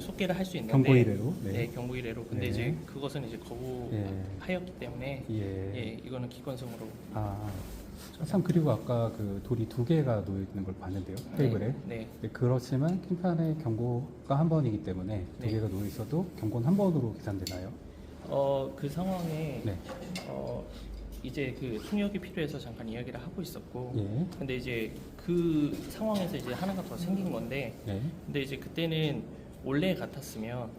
속개를 할 수 있는데 경고 이래로. 네, 네. 경고 이래로. 근데 네. 이제 그것은 이제 거부하였기 때문에 예. 예, 이거는 기권승으로 아, 참 그리고 아까 그 돌이 두 개가 놓여 있는 걸 봤는데요. 테이블에. 네, 네, 그렇지만 심판의 경고가 한 번이기 때문에 두 네. 개가 놓여 있어도 경고는 한 번으로 계산되나요? 어, 그 상황에 네. 어, 이제 그 통역이 필요해서 잠깐 이야기를 하고 있었고 예. 근데 이제 그 상황에서 이제 하나가 더 생긴 건데 네. 근데 이제 그때는 원래 같았으면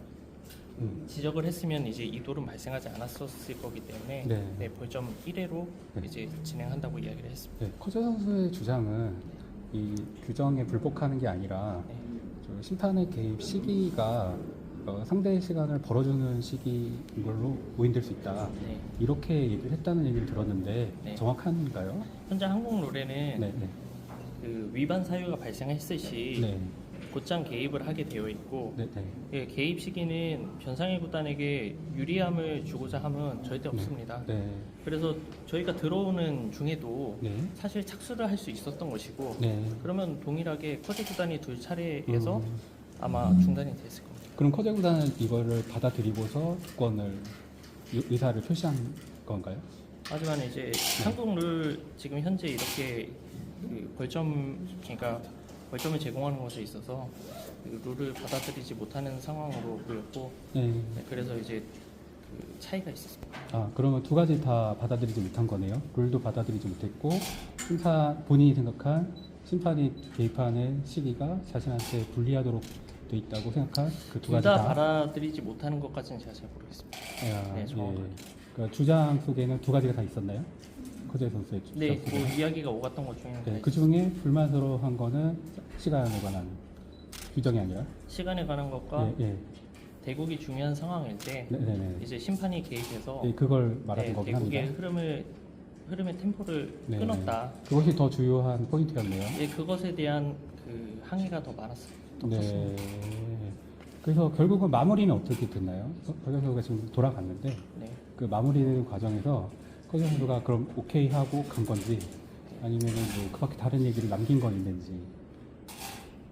음. 지적을 했으면 이제 이 돌은 발생하지 않았었을 거기 때문에 네. 네, 벌점 1회로 네. 이제 진행한다고 이야기를 했습니다. 네. 커저 선수의 주장은 이 규정에 불복하는 게 아니라 네. 저 심판의 개입 시기가 어, 상대의 시간을 벌어주는 시기인 걸로 오인될 수 있다. 네. 이렇게 얘기를 했다는 얘기를 들었는데 네. 정확한가요? 현재 한국 노래는 네, 네, 그 위반 사유가 발생했을 시 네, 곧장 개입을 하게 되어 있고 네, 네. 예, 개입 시기는 변상의 구단에게 유리함을 주고자 함은 절대 없습니다. 네, 그래서 저희가 들어오는 중에도 네, 사실 착수를 할 수 있었던 것이고 네. 그러면 동일하게 커제 구단이 둘 차례에서 음, 아마 중단이 됐을 겁니다. 그럼 커제 구단은 이거를 받아들이고서 주권을 의- 의사를 표시한 건가요? 하지만 이제 네. 한국 룰 지금 현재 이렇게 그 벌점 그러니까 벌점을 제공하는 것에 있어서 그 룰을 받아들이지 못하는 상황으로 보였고 네. 네, 그래서 이제 그 차이가 있었습니다. 아 그러면 두 가지 다 받아들이지 못한 거네요. 룰도 받아들이지 못했고 심판 본인이 생각한 심판이 개입하는 시기가 자신한테 불리하도록 돼 있다고 생각한 그두둘 가지 다 다. 받아들이지 못하는 것까지는 제가 잘 모르겠습니다. 아, 네, 정확하게. 그러니까 주장 속에는 두 가지가 다 있었나요? 커제 선수의 네. 그 이야기가 오갔던 것 중에는 네, 다그 중에 불만스러워한 거는 시간에 관한 규정이 아니라. 시간에 관한 것과 예, 예. 대국이 중요한 상황일 때 네, 네, 네. 이제 심판이 개입해서 예, 그걸 말하는 네, 거긴 대국의 합니다. 흐름을 흐름의 템포를 네, 끊었다. 그것이 더 주요한 포인트였네요. 예, 그것에 대한 그 항의가 더. 더 네. 그래서 결국은 마무리는 어떻게 됐나요? 박 선수가 지금 돌아갔는데 네. 그 마무리되는 과정에서 커저 선수가 그럼 오케이 하고 간 건지 아니면은 뭐 그 밖에 다른 얘기를 남긴 건 있는지.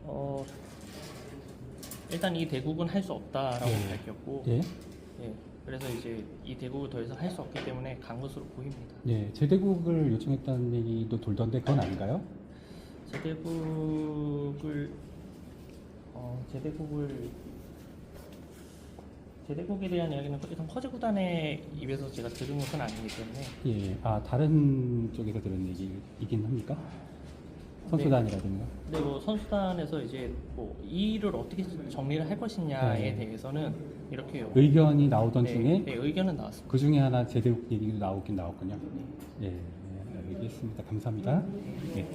어, 일단 이 대국은 할 수 없다라고 예. 밝혔고, 예. 예, 그래서 이제 이 대국을 더 이상 할 수 없기 때문에 간 것으로 보입니다. 예. 제대국을 요청했다는 얘기도 돌던데 그건 아닌가요? 제대국을 어, 제대국을 제대국에 대한 이야기는 일단 커즈 구단의 입에서 제가 들은 것은 아니기 때문에 예. 아 다른 쪽에서 들은 얘기이긴 합니까? 선수단이라든가. 근데 뭐 선수단에서 이제 뭐 이 일을 어떻게 정리를 할 것이냐에 네. 대해서는 이렇게 요 의견이 나오던 네, 중에 네, 의견은 나왔습니다. 그 중에 하나 제대국 얘기도 나오긴 나왔군요. 예, 예, 알겠습니다. 감사합니다. 예.